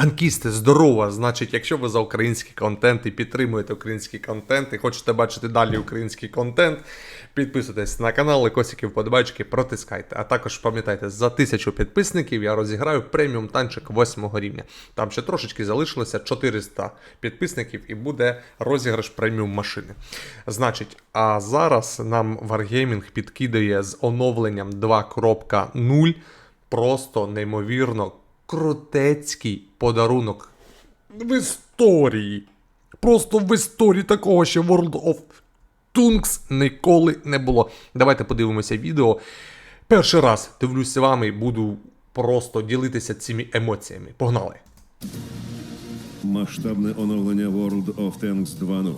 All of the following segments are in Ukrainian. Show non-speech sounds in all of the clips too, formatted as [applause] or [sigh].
Танкісти, здорово! Значить, якщо ви за український контент і підтримуєте український контент і хочете бачити далі український контент, підписуйтесь на канал, лайкосики, вподобайки, протискайте. А також пам'ятайте, за тисячу підписників я розіграю преміум танчик 8 рівня. Там ще трошечки залишилося 400 підписників і буде розіграш преміум машини. Значить, а зараз нам Wargaming підкидає з оновленням 2.0 просто неймовірно крутецький подарунок в історії. Просто в історії такого ще World of Tunks ніколи не було. Давайте подивимося відео. Перший раз дивлюся вами і буду просто ділитися цими емоціями. Погнали! Масштабне оновлення World of Tanks 2.0.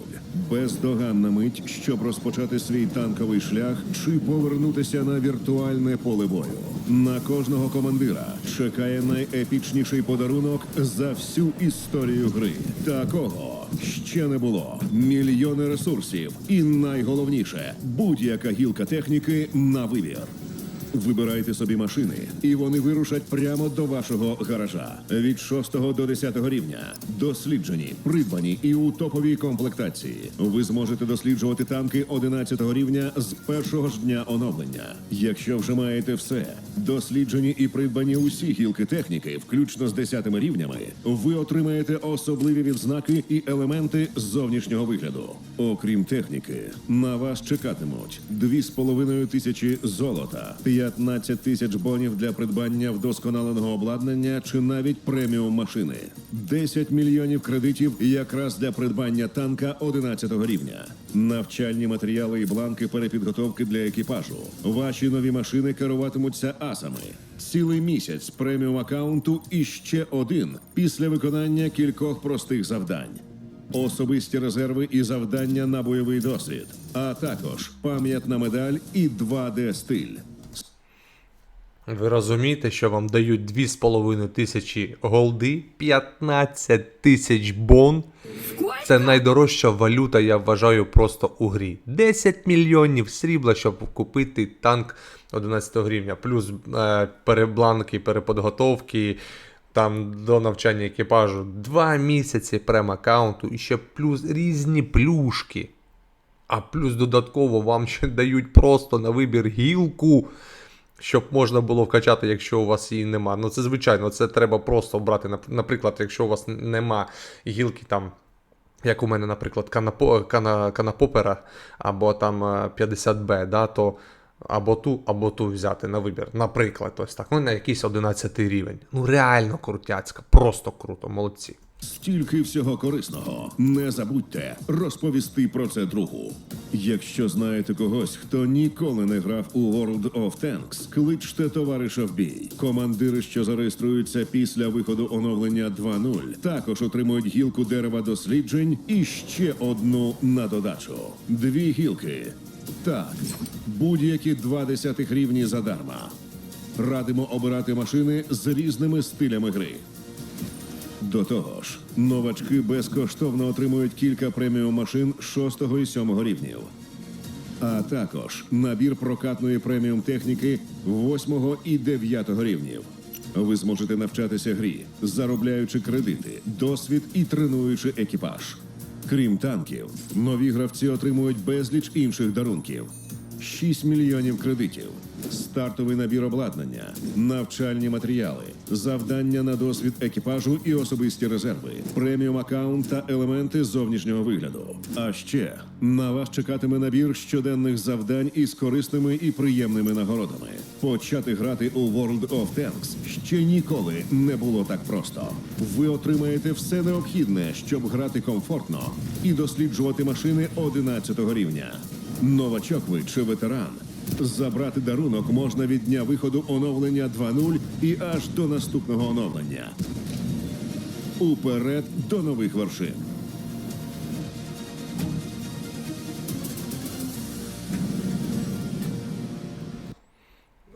Бездоганна мить, щоб розпочати свій танковий шлях чи повернутися на віртуальне поле бою. На кожного командира чекає найепічніший подарунок за всю історію гри. Такого ще не було. Мільйони ресурсів, і найголовніше будь-яка гілка техніки на вибір. Вибирайте собі машини, і вони вирушать прямо до вашого гаража. Від 6 до 10 рівня. Досліджені, придбані і у топовій комплектації. Ви зможете досліджувати танки 11 рівня з першого ж дня оновлення. Якщо вже маєте все, досліджені і придбані усі гілки техніки, включно з 10 рівнями, ви отримаєте особливі відзнаки і елементи зовнішнього вигляду. Окрім техніки, на вас чекатимуть 2,5 тисячі золота, 15 тисяч бонів для придбання вдосконаленого обладнання чи навіть преміум машини, 10 мільйонів кредитів якраз для придбання танка 11 рівня, навчальні матеріали і бланки перепідготовки для екіпажу. Ваші нові машини керуватимуться асами. Цілий місяць преміум аккаунту і ще один після виконання кількох простих завдань особисті резерви і завдання на бойовий досвід, а також пам'ятна медаль і 2D стиль. Ви розумієте, що вам дають 2,5 тисячі голди, 15 тисяч бон. Це найдорожча валюта, я вважаю, просто у грі. 10 мільйонів срібла, щоб купити танк 11 рівня, плюс е, перебланки, переподготовки, там до навчання екіпажу. 2 місяці прем-аккаунту і ще плюс різні плюшки. А плюс додатково вам ще дають просто на вибір гілку, щоб можна було вкачати, якщо у вас її нема. Ну це звичайно, це треба просто брати. Наприклад, якщо у вас нема гілки там. Як у мене, наприклад, канапо, кана, канапопера або там е, 50Б, да, то або ту, або ту взяти на вибір. Наприклад, ось так. Ну, на якийсь 11 рівень. Ну реально крутяцька, просто круто, молодці. Стільки всього корисного. Не забудьте розповісти про це другу. Якщо знаєте когось, хто ніколи не грав у World of Tanks, кличте товариша в бій. Командири, що зареєструються після виходу оновлення 2.0, також отримують гілку дерева досліджень і ще одну на додачу. Дві гілки. Так, будь-які два десятих рівні задарма. Радимо обирати машини з різними стилями гри. До того ж, новачки безкоштовно отримують кілька преміум машин 6 і 7 рівнів. А також набір прокатної преміум техніки 8 і 9 рівнів. Ви зможете навчатися грі, заробляючи кредити, досвід і тренуючи екіпаж. Крім танків, нові гравці отримують безліч інших дарунків. 6 мільйонів кредитів, стартовий набір обладнання, навчальні матеріали, завдання на досвід екіпажу і особисті резерви, преміум аккаунт та елементи зовнішнього вигляду. А ще на вас чекатиме набір щоденних завдань із корисними і приємними нагородами. Почати грати у World of Tanks ще ніколи не було так просто. Ви отримаєте все необхідне, щоб грати комфортно і досліджувати машини 11 рівня. Новачок ви чи ветеран. Забрати дарунок можна від дня виходу оновлення 2.0 і аж до наступного оновлення. Уперед до нових вершин.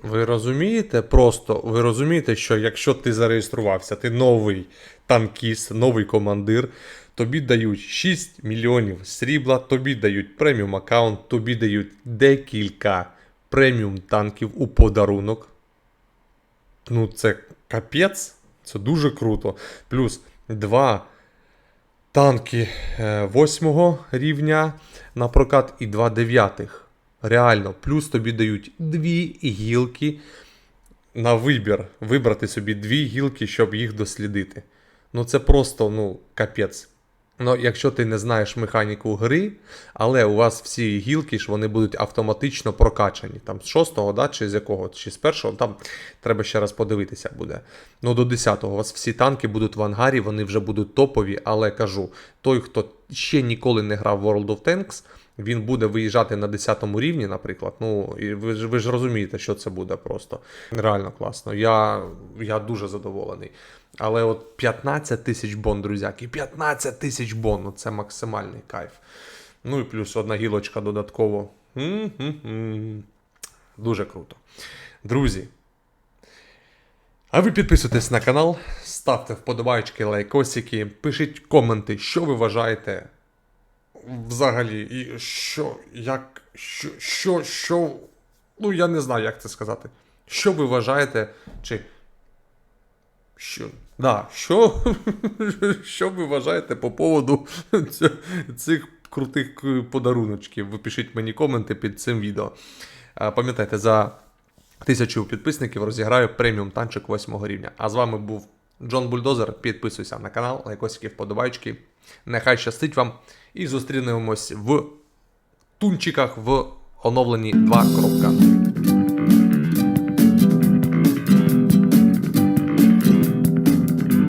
Ви розумієте просто, ви розумієте, що якщо ти зареєструвався, ти новий танкіст, новий командир, тобі дають 6 мільйонів срібла, тобі дають преміум аккаунт, тобі дають декілька преміум танків у подарунок. Ну, це капець. Це дуже круто. Плюс два танки е, восьмого рівня на прокат і два дев'ятих. Реально, плюс тобі дають дві гілки на вибір. Вибрати собі дві гілки, щоб їх дослідити. Ну це просто ну, капець. Ну, якщо ти не знаєш механіку гри, але у вас всі гілки ж вони будуть автоматично прокачані. Там з 6-го, да, чи з якого, чи з першого, там треба ще раз подивитися буде. Ну, до 10-го. У вас всі танки будуть в ангарі, вони вже будуть топові, але кажу, той, хто ще ніколи не грав в World of Tanks, він буде виїжджати на 10 рівні, наприклад. Ну, і ви ж, ви ж розумієте, що це буде просто. Реально класно. Я, я дуже задоволений. Але от 15 тисяч бон, друзяки, 15 тисяч бон, ну це максимальний кайф. Ну і плюс одна гілочка додатково. Дуже круто. Друзі. А ви підписуйтесь на канал, ставте вподобайки, лайкосики, пишіть коменти, що ви вважаєте взагалі, і що, як, що, що, що, ну я не знаю, як це сказати. Що ви вважаєте, чи що? Да, що, [laughs] що ви вважаєте по поводу цих крутих подаруночків? Ви пишіть мені коменти під цим відео. Пам'ятайте, за тисячу підписників розіграю преміум танчик 8 рівня. А з вами був Джон Бульдозер. Підписуйся на канал, лайкосики, вподобайки. Нехай щастить вам. І зустрінемось в тунчиках в оновленні 2.0.